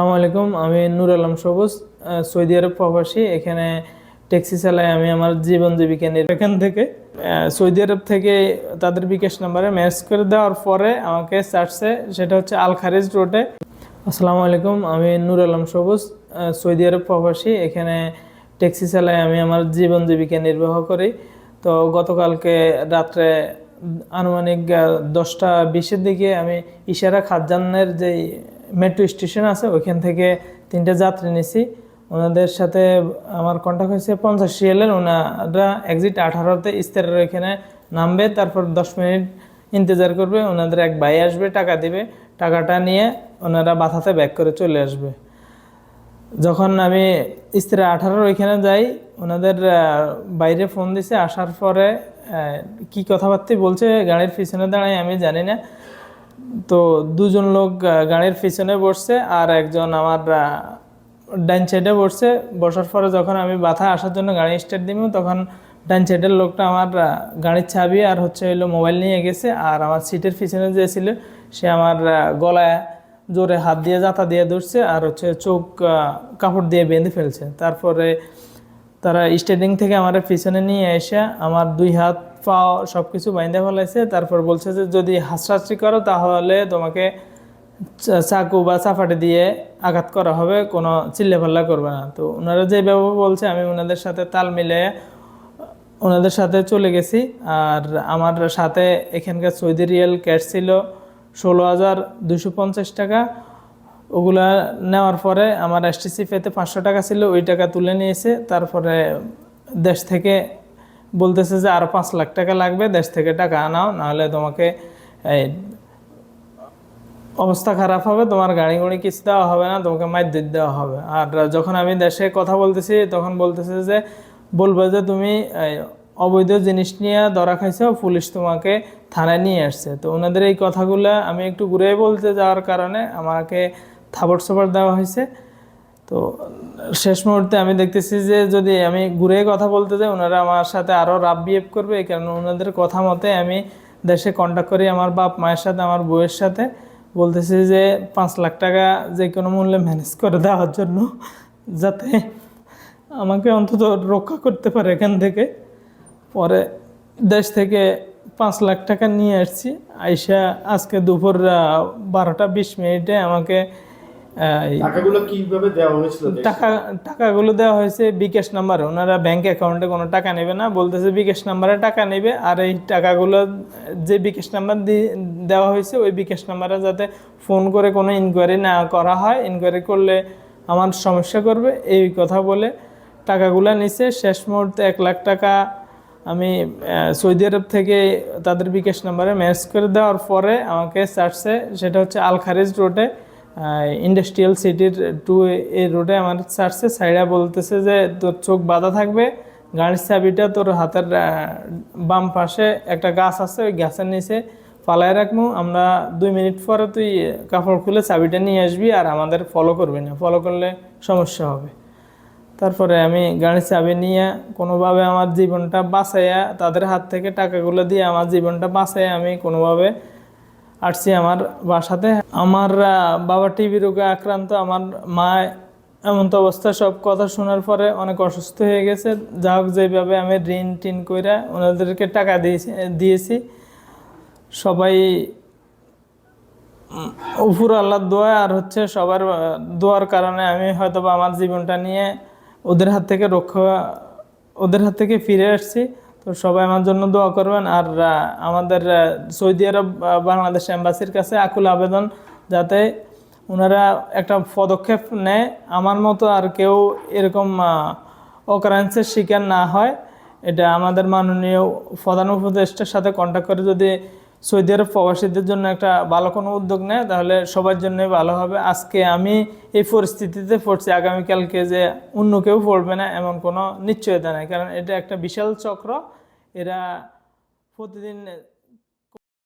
আসসালামু আলাইকুম, আমি নুর আলম সবুজ সৌদি আরব প্রবাসী। এখানে ট্যাক্সি চালাই আমি আমার জীবন জীবিকা এখান থেকে সৌদি আরব থেকে তাদের বিকাশ নাম্বারে ম্যাচ করে দেওয়ার পরে আমাকে চার্জছে সেটা হচ্ছে আল খারিজ রোডে। আসসালামু আলাইকুম, আমি নুর আলম সবুজ সৌদি আরব প্রবাসী। এখানে ট্যাক্সি চালাই আমি আমার জীবন জীবিকা নির্বাহ করি। তো গতকালকে রাত্রে আনুমানিক দশটা বিশের দিকে আমি ইশারা খাজানের যে মেট্রো স্টেশন আছে, ওইখান থেকে তিনটে যাত্রী নিছি। ওনাদের সাথে আমার কন্ট্যাক্ট হয়েছে পঞ্চাশ রিয়ালের ওনারা এক্সিট আঠারোতে ইস্তারের ওইখানে নামবে, তারপর দশ মিনিট ইন্তজার করবে। ওনাদের এক ভাই আসবে, টাকা দিবে। টাকাটা নিয়ে ওনারা বাথাতে ব্যাক করে চলে আসবে। যখন আমি স্ত্রী আঠারোর ওইখানে যাই, ওনাদের বাইরে ফোন দিছে। আসার পরে কি কথাবার্তা বলছে, গাড়ির পিছনে দাঁড়াই আমি জানি না। তো দুজন লোক গাড়ির পিছনে বসছে আর একজন আমার ডাইন সাইডে বসছে। বসার পরে যখন আমি বাথা আসার জন্য গাড়ি স্টার্ট দিব, তখন ডাইন সাইডের লোকটা আমার গাড়ির চাবি আর হচ্ছে হইল মোবাইল নিয়ে গেছে আর আমার সিটের পিছনে যে ছিল, সে আমার গলায় জোরে হাত দিয়ে, জাতা দিয়ে ধরছে আর হচ্ছে চোখ কাপড় দিয়ে বেঁধে ফেলছে। তারপরে তারা স্টেডিং থেকে আমার পিছনে নিয়ে এসে আমার দুই হাত পা সব কিছু বাইন্ধে ফেলাইছে। তারপর বলছে যে, যদি হাসরাস্রি করো তাহলে তোমাকে চাকু বা চাপাটি দিয়ে আঘাত করা হবে, কোনো চিল্লে পাল্লা করবে না। তো ওনারা যেভাবে বলছে, আমি ওনাদের সাথে তাল মিলিয়ে ওনাদের সাথে চলে গেছি। আর আমার সাথে এখানকার সৌদি রিয়েল ক্যাশ ছিল ষোলো হাজার দুশো পঞ্চাশ টাকা। ওগুলা নেওয়ার পরে আমার এসটিসি পেতে পাঁচশো টাকা ছিল, ওই টাকা তুলে নিয়েছে। তারপরে দেশ থেকে বলতেছে যে আরও পাঁচ লাখ টাকা লাগবে, দেশ থেকে টাকা আনাও, নাহলে তোমাকে এই অবস্থা খারাপ হবে, তোমার গাড়ি গুড়ি কিছু দেওয়া হবে না, তোমাকে মাইদ্যুৎ দেওয়া হবে। আর যখন আমি দেশে কথা বলতেছি, তখন বলতেছে যে, বলব যে তুমি অবৈধ জিনিস নিয়ে ধরা খাইছো, পুলিশ তোমাকে থানায় নিয়ে আসছে। তো ওনাদের এই কথাগুলো আমি একটু ঘুরে বলতে যাওয়ার কারণে আমাকে থাবড় সাপড় দেওয়া হয়েছে। তো শেষ মুহূর্তে আমি দেখতেছি যে যদি আমি ঘুরে কথা বলতে যাই, ওনারা আমার সাথে আরও রাব বিহেভ করবে, এই কারণে ওনাদের কথা মতে আমি দেশে কন্ট্যাক্ট করি আমার বাপ মায়ের সাথে, আমার বউয়ের সাথে। বলতেছি যে পাঁচ লাখ টাকা যে কোনো মূল্যে ম্যানেজ করে দেওয়ার জন্য, যাতে আমাকে অন্তত রক্ষা করতে পারে এখান থেকে। পরে দেশ থেকে পাঁচ লাখ টাকা নিয়ে আসছি। আইসা আজকে দুপুর বারোটা বিশ মিনিটে আমাকে টাকাগুলো কীভাবে দেওয়া হয়েছিল টাকা টাকাগুলো দেওয়া হয়েছে বিকাশ নাম্বারে। ওনারা ব্যাংক অ্যাকাউন্টে কোনো টাকা নেবে না বলতেছে বিকাশ নাম্বারে টাকা নেবে আর এই টাকাগুলো যে বিকাশ নাম্বার দেওয়া হয়েছে ওই বিকাশ নাম্বারে যাতে ফোন করে কোনো ইনকোয়ারি না করা হয়। ইনকোয়ারি করলে আমার সমস্যা করবে এই কথা বলে টাকাগুলো নিছে। শেষ মুহূর্তে এক লাখ টাকা আমি সৌদি আরব থেকে তাদের বিকাশ নাম্বারে ম্যাচ করে দেওয়ার পরে আমাকে চার্জছে সেটা হচ্ছে আল খারিজ রোডে। ইন্ডাস্ট্রিয়াল সিটির টু এই রোডে আমার চার্জছে সাইডা বলতেছে যে তোর চোখ বাঁধা থাকবে, গাড়ির চাবিটা তোর হাতের বাম পাশে একটা গাছ আছে, ওই গাছের নিচে ফালায় রাখব। আমরা দুই মিনিট পরে তুই কাপড় খুলে চাবিটা নিয়ে আসবি আর আমাদের ফলো করবি না। ফলো করলে সমস্যা হবে। তারপরে আমি গাড়ির চাবি নিয়ে কোনোভাবে আমার জীবনটা বাঁচাইয়া তাদের হাত থেকে টাকাগুলো দিয়ে আমার জীবনটা বাঁচাইয়া আমি কোনোভাবে আসছি আমার বাসাতে। আমার বাবা টিবি রোগে আক্রান্ত। আমার মা এমন তো অবস্থা, সব কথা শোনার পরে অনেক অসুস্থ হয়ে গেছে। যা হোক, যেভাবে আমি ঋণ টিন কইরা ওনাদেরকে টাকা দিয়েছি দিয়েছি। সবাই উপর আল্লাহর দোয়া আর হচ্ছে সবার দোয়ার কারণে আমি হয়তো আমার জীবনটা নিয়ে ওদের হাত থেকে রক্ষা, ওদের হাত থেকে ফিরে আসছি। তো সবাই আমার জন্য দোয়া করবেন। আর আমাদের সৌদি আরব বাংলাদেশ এম্বাসির কাছে আকুল আবেদন যাতে ওনারা একটা পদক্ষেপ নেয়। আমার মতো আর কেউ এরকম অকারেন্সের শিকার না হয়। এটা আমাদের মাননীয় প্রধান উপদেষ্টার সাথে কন্ট্যাক্ট করে যদি সৌদি আরব প্রবাসীদের জন্য একটা ভালো কোনো উদ্যোগ নেয়, তাহলে সবার জন্যই ভালো হবে। আজকে আমি এই পরিস্থিতিতে পড়ছি, আগামীকালকে যে অন্য কেউ পড়বে না এমন কোনো নিশ্চয়তা নেই, কারণ এটা একটা বিশাল চক্র। এরা প্রতিদিন